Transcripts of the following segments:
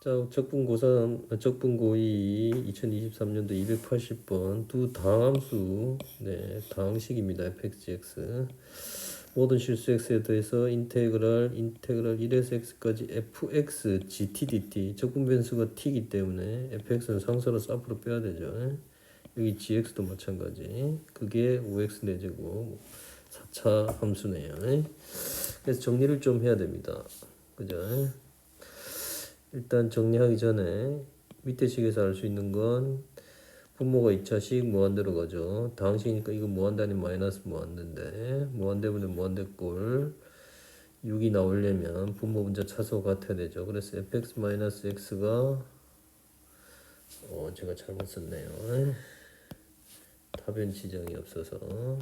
자, 적분고3, 적분고2 2023년도 280번 두 당함수, 네, 당식입니다. fxx. 모든 실수 x에 대해서 인테그랄, 인테그랄 1에서 x까지 fx gt dt 적분 변수가 t이기 때문에 fx는 상수로서 앞으로 빼야 되죠. 여기 gx도 마찬가지. 그게 5x 내제곱 4차 함수네요. 그래서 정리를 좀 해야 됩니다. 그죠? 일단 정리하기 전에 밑에 식에서 알 수 있는 건 분모가 2차식 무한대로 가죠. 당식이니까 이거 아닌 마이너스 무한대인데 무한대분의 무한대꼴 6이 나오려면 분모 분자 차수가 같아야 되죠. 그래서 fx-x가 어 제가 잘못 썼네요. 답변 지정이 없어서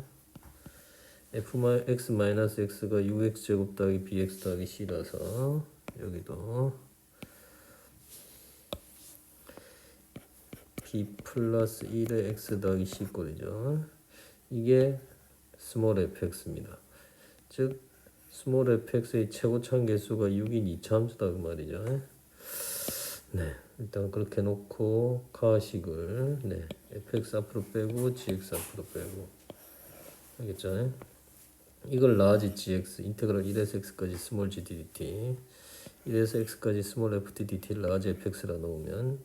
fx-x가 6x제곱 더하기 bx 더하기 c라서 여기도 b 플러스 1의 x 더하기 c 꼴이죠. 이게 스몰 fx입니다. 즉 스몰 fx의 최고참 개수가 6인 2차함수다 그 말이죠. 네, 일단 그렇게 놓고 가식을 네, fx 앞으로 빼고 gx 앞으로 빼고 알겠죠? 이걸 라지 gx 인테그랄 1에서 x까지 스몰 g dt 1에서 x까지 스몰 f dt 라지 fx라 놓으면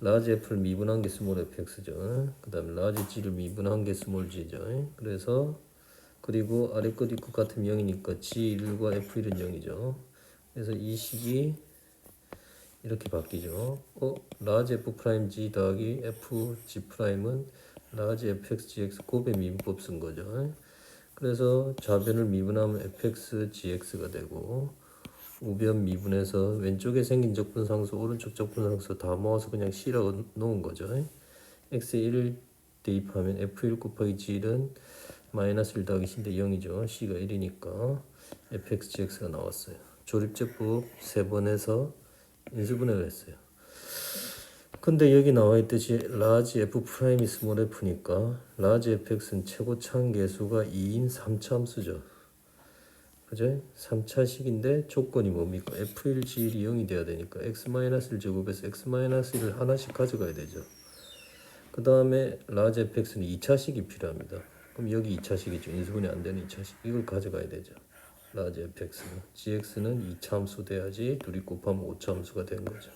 라지 f를 미분한 게 스몰 fx죠. 그 다음에 라지 g를 미분한 게 스몰 g죠. 그래서 그리고 아래 것 있고 같으면 0이니까 g1과 f1은 0이죠. 그래서 이 식이 이렇게 바뀌죠. 어, 라지 f 프라임 g 더하기 f g 프라임은 라지 fx gx 곱의 미분법 쓴 거죠. 그래서 좌변을 미분하면 fx gx가 되고 우변 미분해서 왼쪽에 생긴 적분상수 오른쪽 적분상수 다 모아서 그냥 C라고 놓은 거죠. x에 1을 대입하면 f1 곱하기 g1은 마이너스 1 더하기 c인데 0이죠. c가 1이니까 fx gx가 나왔어요. 조립제법 세 번 해서 인수분해를 했어요. 근데 여기 나와 있듯이 라지 f 프라임이 스몰 f니까 라지 fx는 최고참 개수가 2인 3차함수죠. 그죠? 3차식인데 조건이 뭡니까? F1, G1이 0이 돼야 되니까 X-1 제곱에서 X-1을 하나씩 가져가야 되죠. 그 다음에 라지 fx는 2차식이 필요합니다. 그럼 여기 2차식이죠. 인수분해 안 되는 2차식. 이걸 가져가야 되죠. 라지 fx는. gx는 2차 함수 돼야지 둘이 곱하면 5차 함수가 되는 거죠.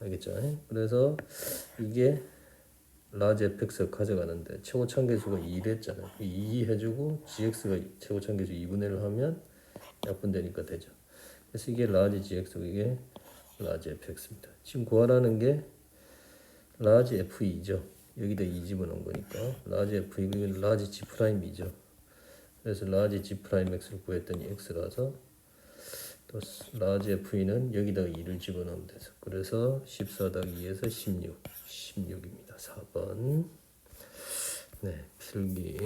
알겠죠? 그래서 이게 라지 fx를 가져가는데 최고 참계수가 2를 했잖아요. 2 해주고 gx가 최고 참계수 2분의 1을 하면 약분되니까 되죠. 그래서 이게 라지 gx 이게 라지 fx입니다. 지금 구하라는 게 라지 f2죠. 여기다 2 집어넣은 거니까 라지 f2 이건 라지 g 프라임이죠. 그래서 라지 g 프라임 x를 구했더니 x라서 또 라지 f2는 여기다가 2를 집어넣으면 돼서. 그래서 14 더하기 2에서 16 16입니다. 4번. 네 필기